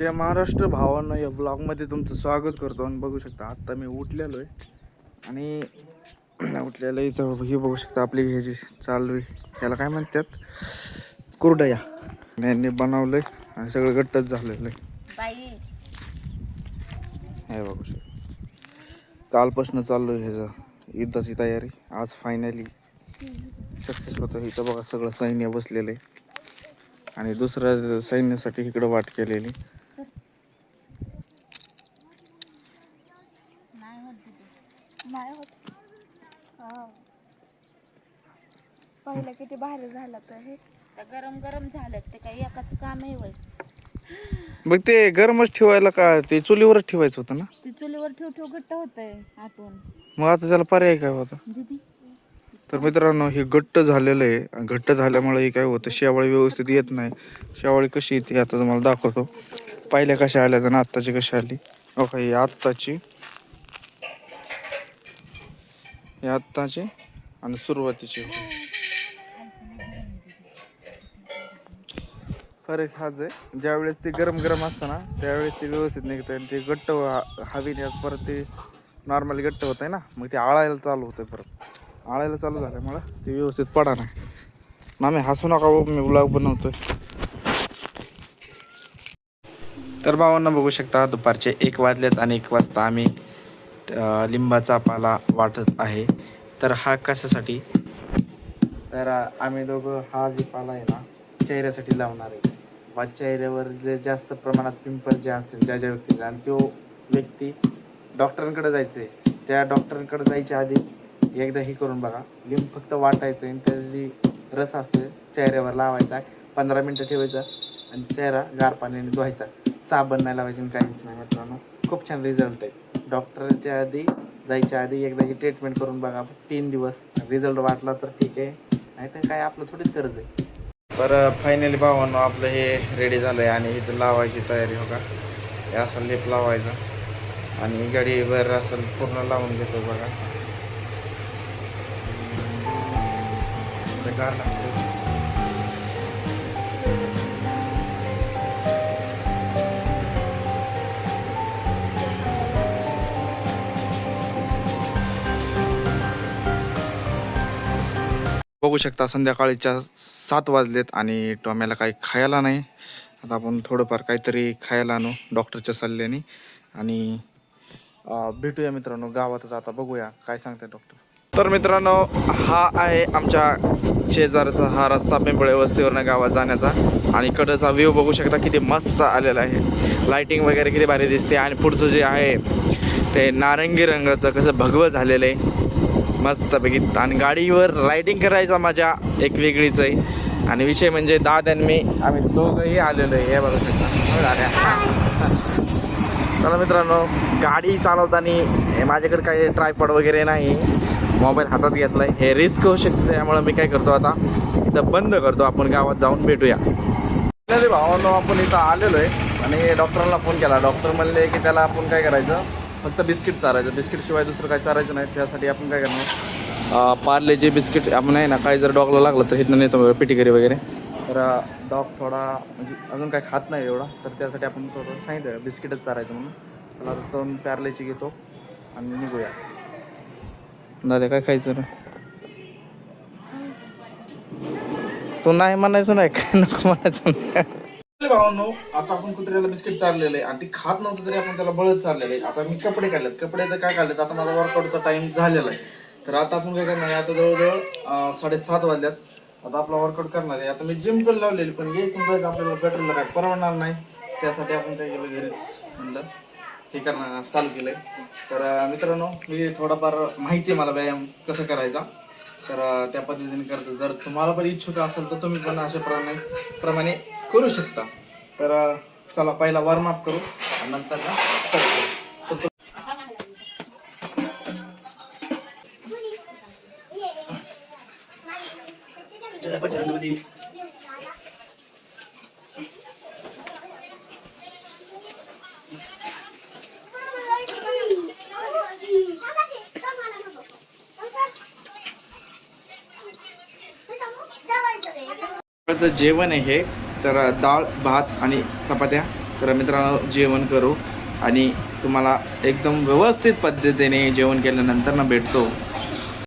जय महाराष्ट्र भावांनो या ब्लॉगमध्ये तुमचं स्वागत करतो आणि बघू शकता आत्ता मी उठलेलो आहे. आणि उठलेलं इथं हे बघू शकता आपली हे जी चालू आहे याला काय म्हणतात? कुरडया. यांनी बनवलंय आणि सगळं गट्टच झालेलं आहे. बाई. हे बघू शकता. कालपासून चालू आहे ह्याचं युद्धाची तयारी. आज फायनली सक्सेस होतं इथं बघा सगळं सैन्य बसलेलं आहे. आणि दुसऱ्या सैन्यासाठी इकडं वाट केलेली नाही होत तिथे नाही होत हा. पहिलं किती भारी झालं तर हे. तर गरम गरम झालं ते काही एकाच काम आहे वय मग ते गरमच ठेवायला का ते चुलीवरच ठेवायचं होतं ना? ते चुलीवर ठेव ठेव घट्ट होतंय आटून मग आता त्याला पर्याय काय होता? दीदी तर मित्रांनो हे घट्ट झालेलं आहे. आणि घट्ट झाल्यामुळे हे काय होतं शेवाळी व्यवस्थित येत नाही. शेवाळी कशी येते आता तुम्हाला दाखवतो. पहिल्या कशा आल्या आणि आत्ताची कशी आली? ओके ही आत्ताची. ही आत्ताची आणि सुरुवातीची. फरक हाच आहे. ज्यावेळेस ते गरम गरम असतं ना त्यावेळेस ते व्यवस्थित निघतं आणि ते घट्ट हवीने परत ते नॉर्मली घट्ट होत आहे ना मग ते आळायला चालू होतं परत. आळायला चालू झाल्यामुळं ते व्यवस्थित पडा नाही. मामी हसू नका हो, मी ब्लॉग बनवतोय. तर भावांना बघू शकता दुपारचे एक वाजलेत आणि एक वाजता आम्ही लिंबाचा पाला वाटत आहे. तर हा कशासाठी? तर आम्ही दोघं हा जे पाला आहे ना चेहऱ्यासाठी लावणार आहे. वा चेहऱ्यावर जे जास्त प्रमाणात पिंपल जे असतील ज्या ज्या व्यक्तीला आणि तो व्यक्ती डॉक्टरांकडे जायचं आहे त्या डॉक्टरांकडे जायच्या आधी एकदा हे करून बघा. लिंब फक्त वाटायचं आणि त्याची जी रस असतो चेहऱ्यावर लावायचा पंधरा मिनटं ठेवायचा आणि चेहरा गार पाण्याने धुवायचा. साबण नाही लावायचे आणि काहीच नाही मित्रांनो. खूप छान रिझल्ट आहे. डॉक्टरच्या आधी जायच्या आधी एकदा ही ट्रीटमेंट करून बघा. तीन दिवस रिझल्ट वाटला तर ठीक आहे. नाही तर काय आपलं थोडीच गरज आहे. तर फायनली भावांनो आपलं हे रेडी झालं आहे आणि इथं लावायची तयारी हो का? हे असं लेप लावायचा आणि गाडी गाडीवर असं पूर्ण लावून घेतो बघा. गार लागतं बघू शकता संध्याकाळीच्या सात वाजलेत आणि टोम्याला काही खायला नाही. आता आपण थोडंफार काहीतरी खायला आणू डॉक्टरच्या सल्ल्याने. आणि भेटूया मित्रांनो गावातच आता बघूया. काय सांगते डॉक्टर? तर मित्रांनो हा आहे आमच्या शेजारचा हा रस्ता पिंपळे वस्तीवरनं गावात जाण्याचा. आणि कडचा व्ह्यू बघू शकता किती मस्त आलेला आहे. लाइटिंग वगैरे किती भारी दिसते. आणि पुढचं जे आहे ते नारंगी रंगाचं कसं भगवं झालेलं आहे. मस्तपैकी आणि गाडीवर रायडिंग करायचा मजा एक वेगळीच आहे. आणि विषय म्हणजे दाद आणि मी आम्ही दोघंही आलेलो आहे. हे बघू शकता. हो, चला मित्रांनो गाडी चालवताना हे माझ्याकडे काही ट्रायपॉड वगैरे नाही. मोबाईल हातात घेतला आहे हे रिस्क होऊ शकते त्यामुळे मी काय करतो आता इथं बंद करतो. आपण गावात जाऊन भेटूया. नाही भावांनो आपण इथं आलेलो आहे. आणि डॉक्टरांना फोन केला. डॉक्टर म्हणले की त्याला आपण काय करायचं? फक्त बिस्किट चारायचं. बिस्किटशिवाय दुसरं काय चारायचं नाही. त्यासाठी आपण काय करणार? पार्लेचे बिस्किट आपण आहे ना काही जर डॉगला लागलं तर इथनं नेतो पिटिकरी वगैरे. तर डॉग थोडा म्हणजे अजून काय खात नाही एवढा. तर त्यासाठी आपण थोडं सांगितलं बिस्किटच चारायचं म्हणून. त्याला आता दोन प्यारलेची घेतो आणि निघूया. दादा काय खायचं ना तू नाही म्हणायचं नाही. काय नको म्हणायचं नाही. भावांनो आता आपण कुत्र्याला बिस्किट चाललेलं आहे आणि ती खात नव्हतं तरी आपण त्याला बळत चाललेलं आहे. आता मी कपडे काढलेत. तर काय काढलेत? आता माझा वर्कआउटचा टाईम झालेला आहे. तर आता आपण काय करणार आहे? आता जवळजवळ साडेसात वाजल्यात. आता आपला वर्कआउट करणार आहे. आता मी जिम पण लावलेली पण हे तुमचं आपल्याला पेट्रोलला काय परवडणार नाही. त्यासाठी आपण काय केलं घरी म्हणलं हे करणार चालू केलं आहे तर मित्रांनो मी थोडाफार माहिती आहे मला व्यायाम कसं करायचा. तर त्या पद्धतीने करतो. जर तुम्हाला पण इच्छुक असेल तर तुम्ही पण अशा प्रमाणे प्रमाणे करू शकता. तर चला पहिला वॉर्मअप करू आणि नंतर ना जेवण आहे हे. तर डाळ भात आणि चपात्या. तर मित्रांनो जेवण करू आणि तुम्हाला एकदम व्यवस्थित पद्धतीने जेवण केल्यानंतर ना भेटतो.